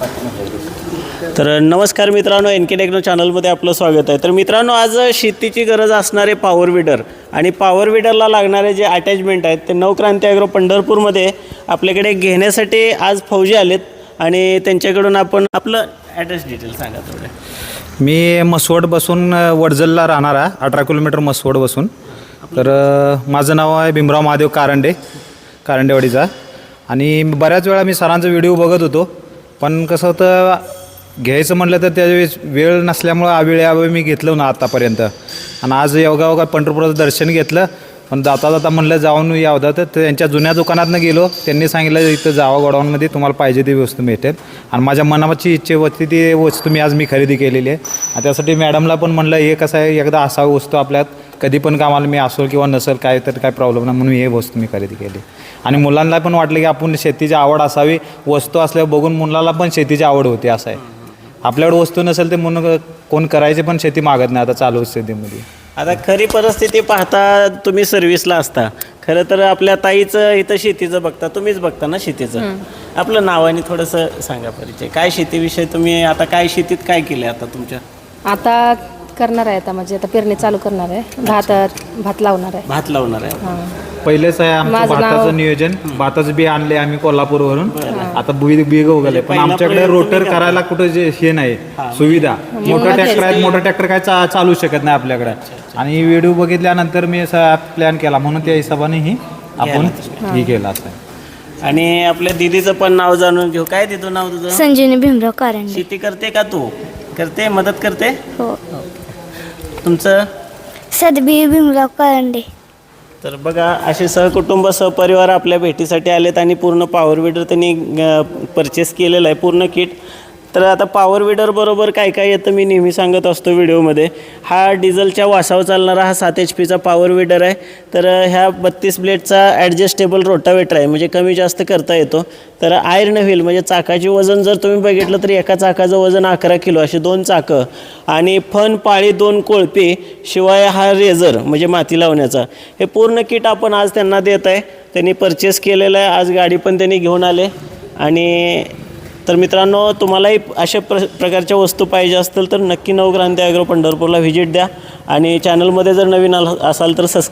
तर नमस्कार मित्रांनो एन के टेक्नो चॅनलमध्ये आपलं स्वागत आहे. तर मित्रांनो आज शेतीची गरज असणारे पॉवर विडर आणि पॉवर विडरला लागणारे जे अटॅचमेंट आहेत ते नवक्रांती ॲग्रो पंढरपूरमध्ये आपल्याकडे घेण्यासाठी आज फौजी आलेत आणि त्यांच्याकडून आपण आपलं ॲड्रेस डिटेल सांगा थोडे मी मसवड बसून वडजलला राहणार आहे अठरा किलोमीटर मसवड बसून. तर माझं नाव आहे भीमराव महादेव कारंडे कारंडेवाडीचा. आणि बऱ्याच वेळा मी सरांचा व्हिडिओ बघत होतो. पण कसं होतं घ्यायचं म्हटलं तर त्यावेळेस वेळ नसल्यामुळं आवेळी यावेळी मी घेतलं ना आत्तापर्यंत आणि आज योगायोगा पंढरपुराचं दर्शन घेतलं पण जाता जाता म्हणलं जाऊन यावदा तर त्यांच्या जुन्या दुकानातनं गेलो. त्यांनी सांगितलं इथं जावा गोडाऊनमध्ये तुम्हाला पाहिजे ती वस्तू मिळते. आणि माझ्या मनाची इच्छा होती ती वस्तू मी आज मी खरेदी केलेली आहे. आणि त्यासाठी मॅडमला पण म्हणलं हे कसं आहे एकदा असा वस्तू आपल्यात. कधी पण कामाला मी असेल किंवा नसेल काय तर काय प्रॉब्लेम नाही म्हणून हे वस्तू मी खरेदी केली. आणि मुलांना पण वाटलं की आपण शेतीची आवड असावी वस्तू असल्यावर बघून मुलाला पण शेतीची आवड होती असं आहे. आपल्याकडे वस्तू नसेल ते म्हणून कोण करायची पण शेती मागत नाही आता चालू स्थितीमध्ये आता खरी परिस्थिती पाहता तुम्ही सर्व्हिसला असता. खरं तर आपल्या ताईचं इथं शेतीचं बघता तुम्हीच बघता ना शेतीचं? आपलं नाव आणि थोडंसं सांगा परिचय. काय शेतीविषयी तुम्ही आता काय शेतीत काय केलं आता तुमच्या? आता करणार आहे आता म्हणजे आता पेरणी चालू करणार आहे. भात भात लावणार आहे. भात लावणार आहे. हां. पहिलेच आहे आमचं माझं नाव- भाताचं नियोजन भाताचं बी आणले आम्ही कोल्हापूरवरून. आता बी बी उगवले पण आमच्याकडे रोटर करायला कुठं जे हे नाही. सुविधा. मोठं ट्रॅक्टर आहेत मोठं ट्रॅक्टर काय चा चालू शकत नाही आपल्याकडे. आणि व्हिडिओ बघितल्यानंतर मी असा प्लॅन केला. म्हणून त्या हिशोबाने ही आपण ही. केलं असं आहे. आणि आपल्या दिदीचं पण नाव जाणून घेऊ. काय दिदू नाव तुझं? संजीवनी भीमराव कारंडे. शेती करते का तू? करते? मदत करते? हो. तुमचं? सदबी भीमराव कारंडे तर बघा असे सहकुटुंब सहपरिवार आपल्या भेटीसाठी आलेत आणि पूर्ण पॉवर विडर त्यांनी परचेस केलेलं आहे. पूर्ण किट तर आता पॉवर विडर बरोबर काय काय येतं मी नेहमी सांगत असतो व्हिडिओमध्ये. हा डिझेलच्या वासावर चालणारा हा सात एच पीचा पॉवर विडर आहे. तर ह्या बत्तीस ब्लेडचा ॲडजस्टेबल रोटावेटर आहे. म्हणजे कमी जास्त करता येतो. तर आयर्न व्हील म्हणजे चाकाचे वजन जर तुम्ही बघितलं तर एका चाकाचं वजन अकरा किलो असे दोन चाकं. आणि फन पाळी दोन कोळपे शिवाय हा रेझर म्हणजे माती लावण्याचा. हे पूर्ण किट आपण आज त्यांना देत आहे. त्यांनी परचेस केलेलं आहे. आज गाडी पण त्यांनी घेऊन आले. आणि तर मित्रांनो तुम्हालाही अशा प्र प्रकारच्या वस्तू पाहिजे असतील तर नक्की नवक्रांती ॲग्रो पंढरपूरला व्हिजिट द्या. आणि चॅनलमध्ये जर नवीन आल- असाल तर सबस्क्राईब